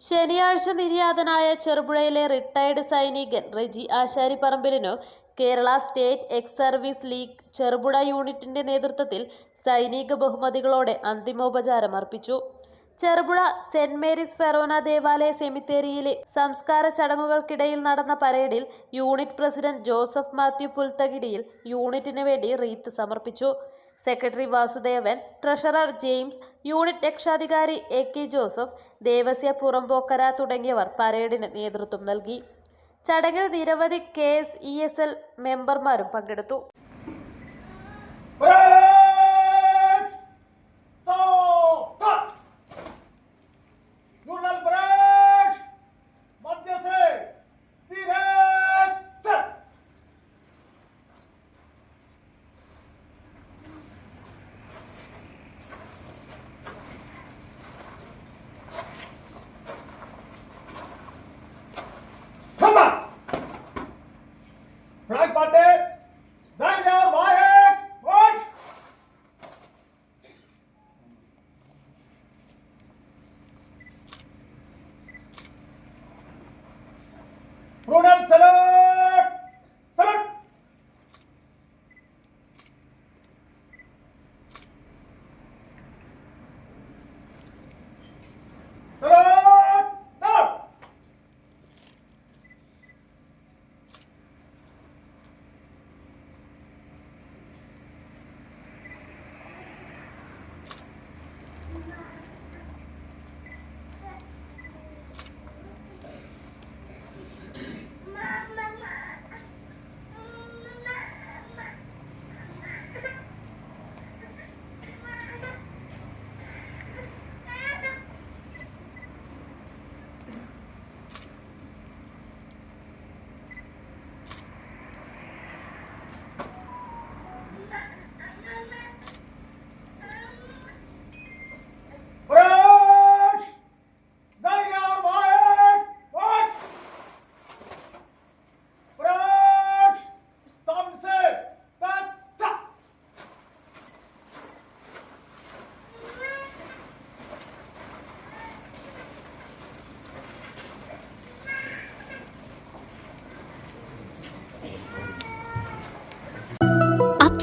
ശനിയാഴ്ച നിര്യാതനായ ചെറുപുഴയിലെ റിട്ടയർഡ് സൈനികൻ Reji ആശാരിപ്പറമ്പിലിനു Kerala state ex service league Cherupuzha യൂണിറ്റിന്റെ നേതൃത്വത്തിൽ സൈനിക ബഹുമതികളോടെ അന്തിമോപചാരം അർപ്പിച്ചു. ചെറുപുഴ സെന്റ് മേരീസ് ഫെറോന ദേവാലയ സെമിത്തേരിയിലെ സംസ്കാര ചടങ്ങുകൾക്കിടയിൽ നടന്ന പരേഡിൽ യൂണിറ്റ് പ്രസിഡന്റ് ജോസഫ് മാത്യു പുൽത്തകിടിയിൽ യൂണിറ്റിന് വേണ്ടി റീത്ത് സമർപ്പിച്ചു. Secretary Vasudevan treasurer James unit രക്ഷാധികാരി A K Joseph Devasya Purambokkara തുടങ്ങിയവർ പരേഡിന് നേതൃത്വം നൽകി. ചടങ്ങിൽ നിരവധി K S E S L മെമ്പർമാരും പങ്കെടുത്തു.